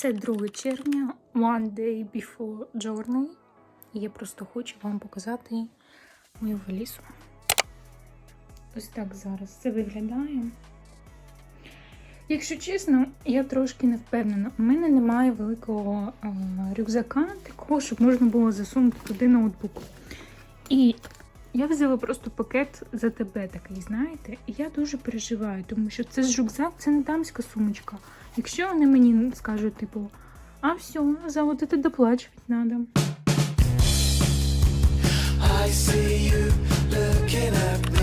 Це 2 червня, one day before journey. І Я просто хочу вам показати мою валізу. Ось так зараз це виглядає. Якщо чесно, я трошки не впевнена. У мене немає великого е, рюкзака, такого, щоб можна було засунути туди ноутбук. І я взяла просто пакет за тебе такий, знаєте, і я дуже переживаю, тому що це ж рюкзак, це не дамська сумочка. Якщо вони мені скажуть, типу, а все, за от це доплачувати треба. I see you looking at me,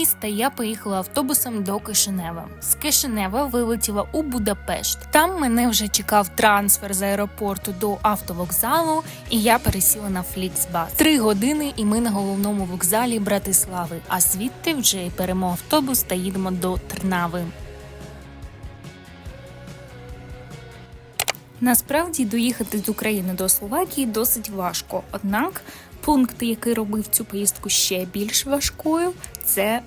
міста я поїхала автобусом до Кишинева. З Кишинева вилетіла у Будапешт. Там мене вже чекав трансфер з аеропорту до автовокзалу, і я пересіла на Фліксбас. Три години, і ми на головному вокзалі Братислави. А звідти вже й беремо автобус та їдемо до Трнави. Насправді доїхати з України до Словакії досить важко. Однак пункт, який робив цю поїздку ще більш важкою, це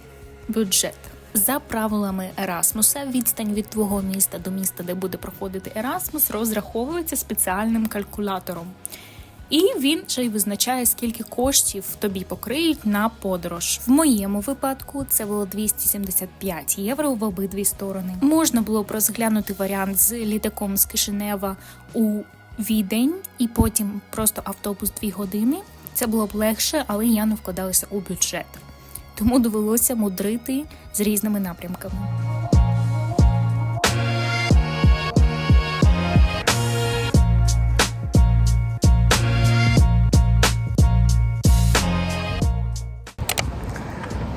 бюджет. За правилами Ерасмуса, відстань від твого міста до міста, де буде проходити Ерасмус, розраховується спеціальним калькулятором. І він же й визначає, скільки коштів тобі покриють на подорож. В моєму випадку це було 275 євро в обидві сторони. Можна було б розглянути варіант з літаком з Кишинева у Відень, і потім просто автобус 2 години. Це було б легше, але я не вкладалася у бюджет. Тому довелося мудрити з різними напрямками.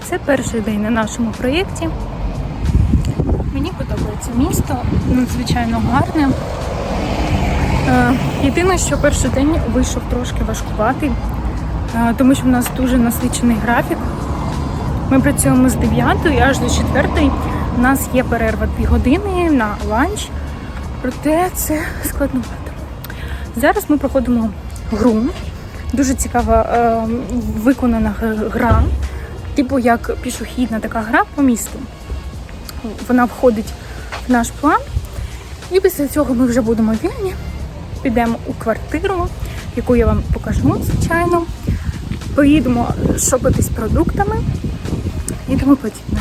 Це перший день на нашому проєкті. Мені подобається місто, надзвичайно гарне. Е, Єдине, що перший день вийшов трошки важкуватий, е, тому що в нас дуже насичений графік. Ми працюємо з 9 аж до 4. У нас є перерва 2 години на ланч, проте це складновато. Зараз ми проходимо гру. Дуже цікава е, виконана гра, типу як пішохідна така гра по місту. Вона входить в наш план. І після цього ми вже будемо вільні. Підемо у квартиру, яку я вам покажу, звичайно. Поїдемо шопитись продуктами і тому подібне.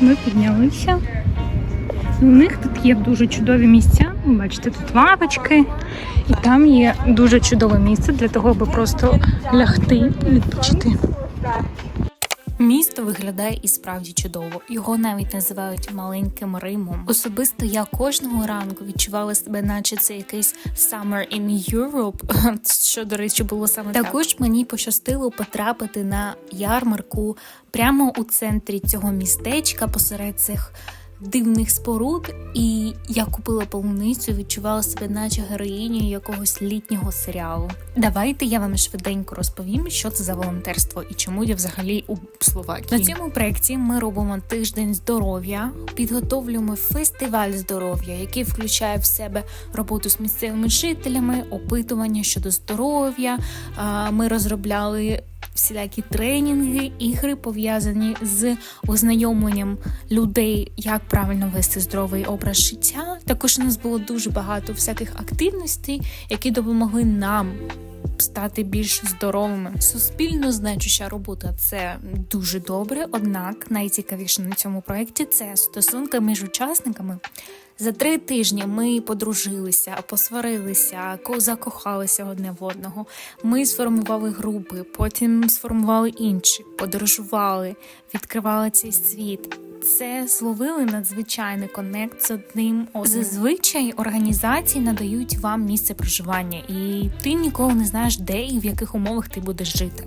Ми піднялися. У них тут є дуже чудові місця. Бачите, тут лавочки, і там є дуже чудове місце для того, аби просто лягти і відпочити. Місто виглядає і справді чудово. Його навіть називають маленьким Римом. Особисто я кожного ранку відчувала себе, наче це якийсь Summer in Europe, що до речі було саме так. Також мені пощастило потрапити на ярмарку прямо у центрі цього містечка посеред цих. Дивних споруд, і я купила полуницю, відчувала себе, наче героїнею якогось літнього серіалу. Давайте я вам швиденько розповім, що це за волонтерство і чому я взагалі у Словакії. На цьому проєкті ми робимо тиждень здоров'я, підготовлюємо фестиваль здоров'я, який включає в себе роботу з місцевими жителями, опитування щодо здоров'я. Ми розробляли всілякі тренінги, ігри пов'язані з ознайомленням людей, як правильно вести здоровий образ життя. Також у нас було дуже багато всяких активностей, які допомогли нам. Стати більш здоровими. Суспільно значуща робота це дуже добре. Однак найцікавіше на цьому проєкті це стосунки між учасниками. За три тижні ми подружилися, посварилися, ко- закохалися одне в одного. Ми сформували групи, потім сформували інші, подорожували, відкривали цей світ. Це зловили надзвичайний коннект з одним. Зазвичай організації надають вам місце проживання, і ти ніколи не знаєш, де і в яких умовах ти будеш жити.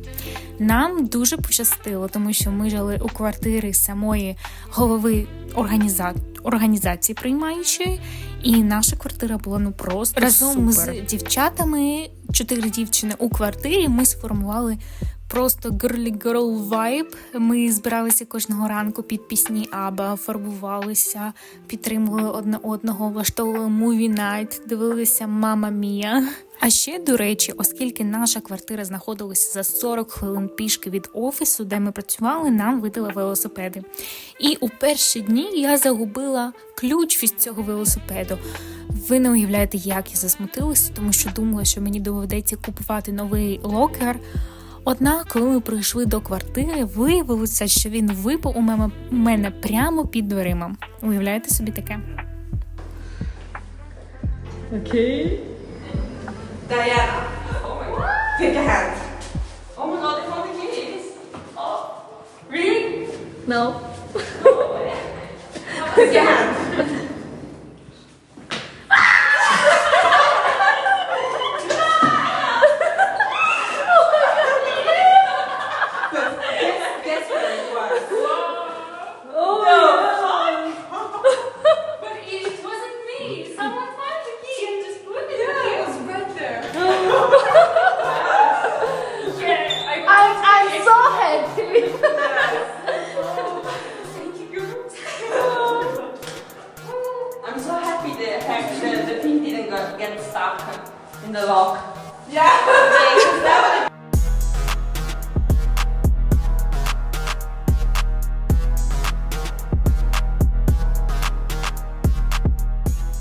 Нам дуже пощастило, тому що ми жили у квартирі самої голови організа... організації приймаючої, і наша квартира була ну просто разом супер. з дівчатами, чотири дівчини у квартирі. Ми сформували. Просто girly girl vibe. Ми збиралися кожного ранку під пісні Аба, фарбувалися, підтримували одне одного, влаштовували movie night, дивилися Мама Мія. А ще, до речі, оскільки наша квартира знаходилася за 40 хвилин пішки від офісу, де ми працювали, нам видали велосипеди. І у перші дні я загубила ключ від цього велосипеду. Ви не уявляєте, як я засмутилася, тому що думала, що мені доведеться купувати новий локер. Однак, коли ми прийшли до квартири, виявилося, що він випав у мене, прямо під дверима. Уявляєте собі таке? Okay. Diana. Oh my god. Take a hand. Oh my god, they found the keys. Oh, really? No. Stuck in the lock. Yeah. that